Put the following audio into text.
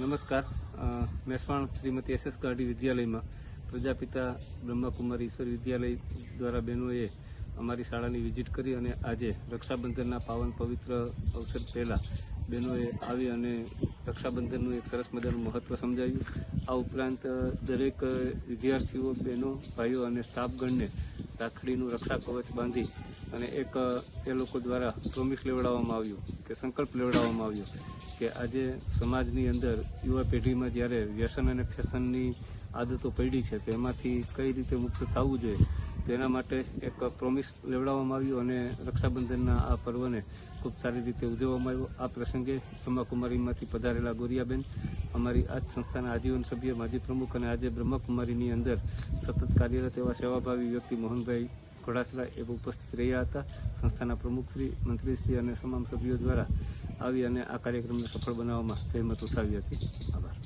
નમસ્કાર. Mesvan Shrimati S S ગાડી વિદ્યાલયમાં પ્રજાપિતા બ્રહ્માકુમારી ઈશ્વર વિદ્યાલય દ્વારા બહેનોએ અમારી શાળાની વિઝિટ કરી અને આજે રક્ષાબંધનના પાવન પવિત્ર અવસર પહેલાં બહેનોએ આવી અને રક્ષાબંધનનું એક સરસ મજાનું મહત્ત્વ સમજાવ્યું. આ ઉપરાંત દરેક વિદ્યાર્થીઓ, બહેનો, ભાઈઓ અને સ્ટાફગણને રાખડીનું રક્ષા કવચ બાંધી અને એક એ લોકો દ્વારા પ્રોમિસ લેવડાવવામાં આવ્યું કે સંકલ્પ લેવડાવવામાં આવ્યો કે આજે સમાજની અંદર યુવા પેઢીમાં જ્યારે વ્યસન અને ફેશનની આદતો પડી છે તેમાંથી કઈ રીતે મુક્ત થવું જોઈએ? તેના માટે એક પ્રોમિસ લેવડાવવામાં આવ્યું અને રક્ષાબંધનના આ પર્વને ખૂબ સારી રીતે ઉજવવામાં આવ્યો. આ પ્રસંગે બ્રહ્માકુમારીમાંથી પધારેલા ગોરિયાબેન, અમારી આ સંસ્થાના આજીવન સભ્ય, માજી પ્રમુખ અને આજે બ્રહ્માકુમારીની અંદર સતત કાર્યરત એવા સેવાભાવી વ્યક્તિ મોહનભાઈ ઘોડાસરા એ ઉપસ્થિત રહ્યા હતા. સંસ્થાના પ્રમુખશ્રી મંત્રીશ્રી અને તમામ સભ્યો દ્વારા આવી અને આ કાર્યક્રમને સફળ બનાવવામાં જહેમત ઉઠાવી હતી. આભાર.